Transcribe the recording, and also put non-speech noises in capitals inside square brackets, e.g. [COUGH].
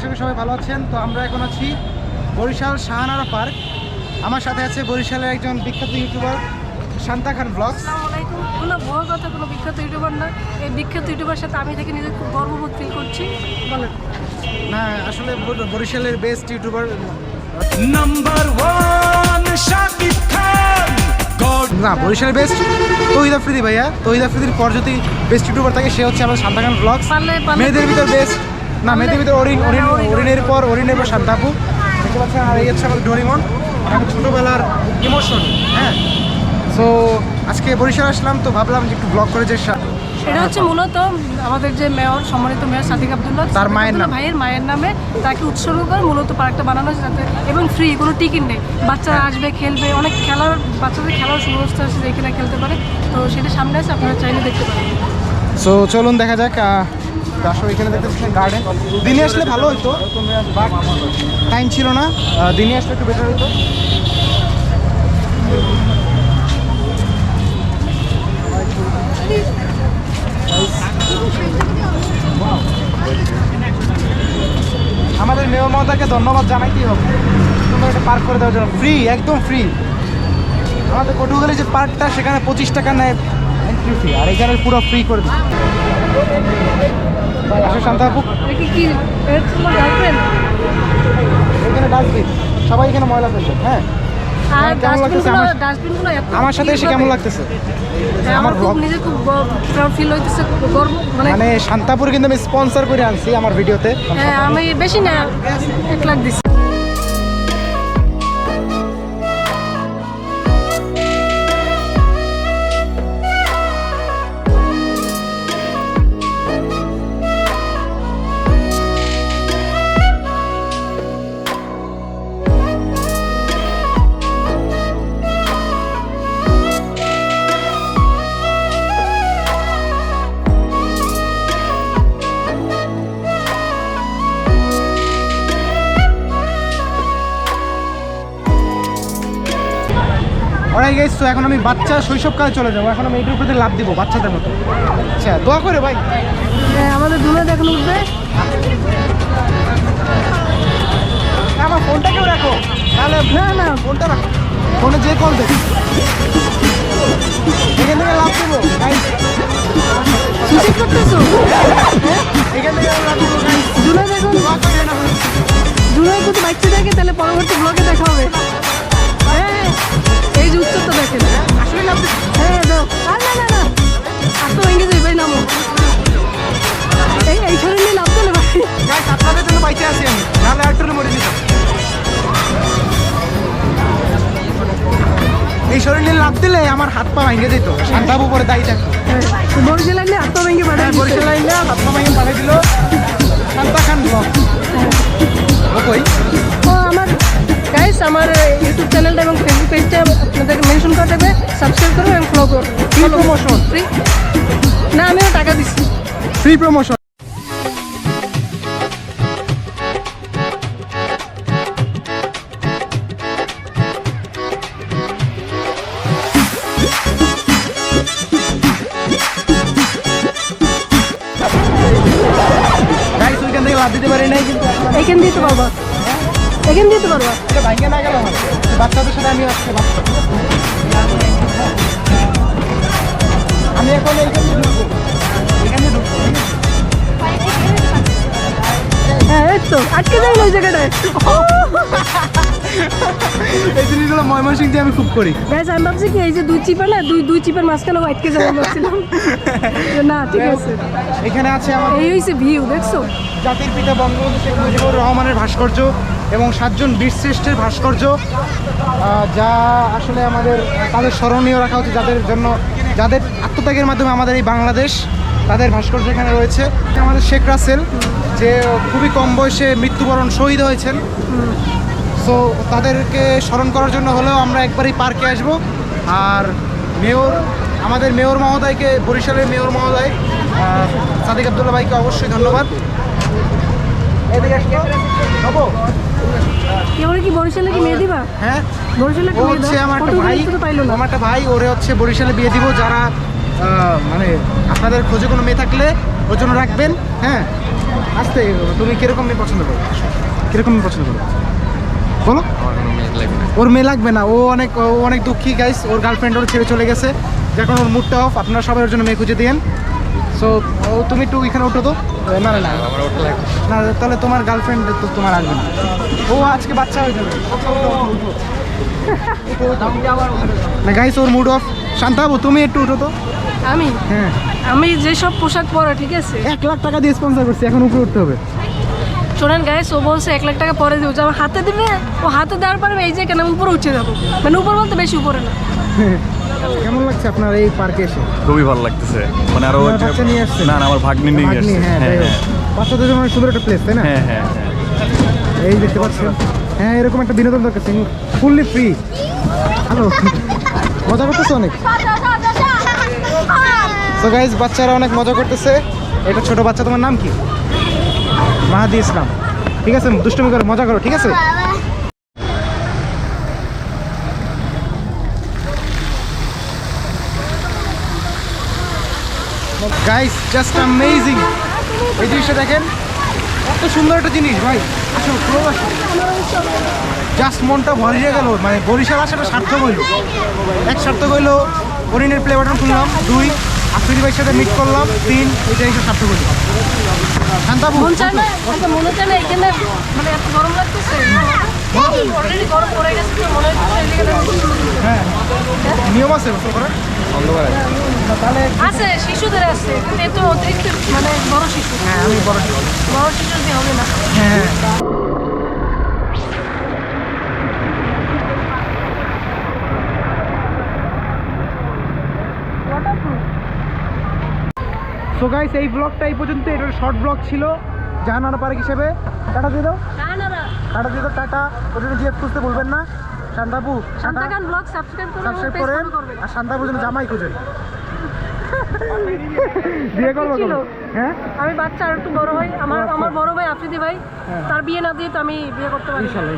আশা করি সবাই ভালো আছেন। তো আমরা এখন আছি বরিশাল শাহানারা পার্ক। আমার সাথে আছে বরিশালের একজন বিখ্যাত ইউটিউবার শান্তা খান ব্লগস। কোনো ভুয়া কথা কোনো বিখ্যাত ইউটিউবার না। এই বিখ্যাত ইউটিউবার সাথে আমি থেকে নিজে খুব গর্ববোধ ফিল করছি। বলেন। না আসলে বরিশালের best YouTuber number one Shakib Khan god না বরিশালের বেস্ট তহিদ আফ্রিদি ভাইয়া। তহিদ আফ্রিদির পর যদি বেস্ট ইউটিউবার থাকে সে হচ্ছে আমাদের শান্তা খান ব্লগস। পারলে মেয়েদের ভিতর বেস্ট না ভিতর অরিন অরিন অরিনের পর অরিনের পর শান্তাপু দেখতে পাচ্ছেন আর এই হচ্ছে আমাদের ডোরিমন। আর আমি ছোটোবেলার ইমোশন হ্যাঁ? সো আজকে বরিশাল আসলাম তো ভাবলাম যে একটু ব্লগ করে যে এটা হচ্ছে মূলত আমাদের যে মেয়র সম্মানিত মেয়র সাদিক আব্দুল্লাহ তার মায়ের নাম। ভাইয়ের মায়ের নামে তাকে উৎসর্গ করে মূলত পার্কটা বানানো হয়েছে যাতে এবং ফ্রি কোনো টিকিট নেই। বাচ্চারা আসবে খেলবে অনেক খেলার বাচ্চাদের খেলার সুব্যবস্থা আছে যে এখানে খেলতে পারে। তো সেটা সামনে আছে আপনারা চাইলে দেখতে পারেন। সো চলুন দেখা যাক আসলে এখানে দেখতে পাচ্ছেন গার্ডেন দিনে আসলে ভালো হতো বাট টাইম ছিল না। দিনে আসলে একটু বেটার হতো আমাদের মেয়র মহোদয়কে ধন্যবাদ জানাইতেই হবে। সুন্দর একটা পার্ক করে দেওয়ার জন্য। ফ্রি একদম ফ্রি আমাদের পটুয়াখালী যে পার্কটা সেখানে পঁচিশ টাকা নেয় আর এখানে পুরো ফ্রি করে দিচ্ছে। আসো শান্তা আপু। এখানে ডাস্টবিন সবাই এখানে ময়লা ফেলছে হ্যাঁ? আমার- সাথে এসে কেমন লাগতেছে? হ্যাঁ, আমার ফিল হইতেছে মানে মানে শান্তাপুর কিন্তু আমি স্পন্সর করে আনছি আমার ভিডিওতে হ্যাঁ আমি বেশি না এক লাখ দিছি। ওরাই গেছ তো এখন আমি বাচ্চা শৈশবকালে চলে যাব। এখন আমি এইটার প্রতি লাভ দিব বাচ্চাদের মতো। আচ্ছা দোয়া করে ভাই। হ্যাঁ, আমাদের দুনে এখন উঠবে। আমার ফোনটাকেও রাখো। তাহলে না না। ফোনটা রাখো। ফোনে যে কল দেখ এখান থেকে লাভ দেবো। সুসিক করতেছো? এখান থেকে লাভ দেবো। দেখুন। দুনে যদি বাচ্চা থাকে তাহলে পরবর্তী ব্লগে দেখা এই শরীরে লাভ দিলে আমার হাত পা ভেঙে যেত শান্তাবু পরে দায়ী থাকতো। বরিশাল লাগলে হাত পা ভেঙে পাঠাই বরিশাল আইলে হাত পা ভেঙে পাঠিয়ে দিল। শান্তা খান ব্লগ। ওই ও আমার গাইস আমার ইউটিউব চ্যানেলটা এবং ফেসবুক পেজটা আপনাদেরকে মেনশন করে দেবে। সাবস্ক্রাইব করবে এবং ফলো করবে ফ্রি প্রমোশন ফ্রি না আমিও টাকা দিচ্ছি। ফ্রি প্রমোশন কিন্তু দিতে পারবা এখান দিয়ে পারবা ভাঙে না গেল বাচ্চাদের সাথে আমি আসতে আমি এখন এইখান ঢুকবো। এখানে ঢুকবো। হ্যাঁ এই তো আটকে যাই ওই জায়গাটায়। [LAUGHS] এই জিনিসগুলো ময়মনসিং দিয়ে আমি খুব করি। গাইস আমি ভাবছি কি এই যে দুই চিপার না দুই দুই চিপার মাঝখানে আটকে যাব ভাবছিলাম। না ঠিক আছে। এখানে আছে আমার এই হয়েছে ভিউ দেখছ? জাতির পিতা বঙ্গবন্ধু শেখ মুজিবুর রহমানের ভাস্কর্য এবং সাতজন বীরশ্রেষ্ঠের ভাস্কর্য যা আসলে আমাদের তাদের স্মরণীয় রাখা উচিত যাদের জন্য যাদের আত্মত্যাগের মাধ্যমে আমাদের এই বাংলাদেশ তাদের ভাস্কর্য এখানে রয়েছে। আমাদের শেখ রাসেল যে খুবই কম বয়সে মৃত্যুবরণ শহীদ হয়েছেন। সো তাদেরকে স্মরণ করার জন্য হলেও আমরা একবারই পার্কে আসব। আর মেয়র আমাদের মেয়র মহোদয়কে বরিশালের মেয়র মহোদয় সাদিক আবদুল্লা ভাইকে অবশ্যই ধন্যবাদ। এদিকে আসতো হব কি বরিশালে কি মেয়ে দিবা? হ্যাঁ? বরিশালে কি হচ্ছে আমার ভাই। তো পাইলো না। আমার একটা ভাই ওরে হচ্ছে বরিশালে বিয়ে দিব। যারা মানে আপনাদের খোঁজে কোনো মেয়ে থাকলে ওর জন্য রাখবেন। হ্যাঁ? আস্তে তুমি কীরকম মেয়ে পছন্দ করো? কীরকম মেয়ে পছন্দ করো? বলো। ওর মেয়ে লাগবে না। ও অনেক ও অনেক দুঃখী গাইস ওর গার্লফ্রেন্ড ওর ছেড়ে চলে গেছে। যখন ওর মুডটা অফ আপনারা সবাই ওর জন্য মেয়ে খুঁজে দিয়েন। সো ও তুমি একটু এখানে ওঠো তো। না না না। না। তাহলে তোমার গার্লফ্রেন্ড তো তোমার আসবে না। ও আজকে বাচ্চা হয়ে যাবে। না গাইস ওর মুড অফ শান্তাবু তুমি একটু উঠো তো। আমি? হ্যাঁ। আমি যেসব পোশাক পরা ঠিক আছে? এক লাখ টাকা দিয়ে স্পন্সর করছি। এখন উপরে উঠতে হবে। শোনেন গাইস ও বলছে এক লাখ টাকা পরে দিব। আমার হাতে দিবে ও হাতে দেওয়ার পরে এই যে কেন আমি উপরে উঠে যাব। মানে উপর বলতে বেশি উপরে না। [LAUGHS] কেমন লাগছে আপনার এই পার্কে এসে? খুবই ভালো লাগতেছে। মানে আরও বাচ্চা নিয়ে আসছেন? না না আমার ভাগ্নি নিয়ে আসছে। হ্যাঁ হ্যাঁ হোক। বাচ্চাদের জন্য সুন্দর একটা প্লেস তাই না? হ্যাঁ হ্যাঁ হ্যাঁ। এই দেখতে পাচ্ছেন। হ্যাঁ এরকম একটা বিনোদন দরকার ফুললি ফ্রি হ্যালো মজা করতেছে অনেক? তো গাইজ বাচ্চারা অনেক মজা করতেছে। এটা ছোট বাচ্চা তোমার নাম কি? মাহাদি ইসলাম। ঠিক আছে, দুষ্টুমি করো, মজা করো, ঠিক আছে? গাইস জাস্ট অ্যামেজিং এই জিনিসটা দেখেন এত সুন্দর একটা জিনিস ভাই। আসো জাস্ট মনটা ভরিয়ে গেল মানে বরিশাল আসাটা সার্থক হইল। এক সার্থক হইল, হরিণের প্লে বাটন শুনলাম দুই। আফ্রিদি ভাইয়ের সাথে মিট করলাম তিন এটা এসে সার্থক হইল শান্তাবু মন চায় না? আচ্ছা মনে চায় না এখানে মানে এত গরম লাগতেছে? এদিকে হ্যাঁ। নিয়ম আছে গোসল করার আছে শিশুদের আছে। কিন্তু এত অতিরিক্ত মানে বড় শিশু। হ্যাঁ আমি বড়। বড় শিশু দিয়ে হবে না। হ্যাঁ। সো গাইস এই ব্লগটা এই পর্যন্ত এটা শর্ট ব্লগ ছিল। জাহানারা পার্ক হিসেবে। টাটা দিয়ে দাও। টাটা দিয়ে দাও টাটা। জন্য জিএফ খুঁজতে বলবেন না। শান্তাপু টাটা। শান্তাকান ব্লগ সাবস্ক্রাইব পেজ করেন। আর শান্তাপুর জন্য জামাই খুঁজেন [LAUGHS] বিয়ে করব হ্যাঁ? আমি বাচ্চা আর একটু বড় ভাই আমার আচ্ছা। আমার বড় ভাই আফ্রিদি ভাই হ্যাঁ। তার বিয়ে না দিয়ে তো আমি বিয়ে করতে পারি না। ইনশাল্লাহ।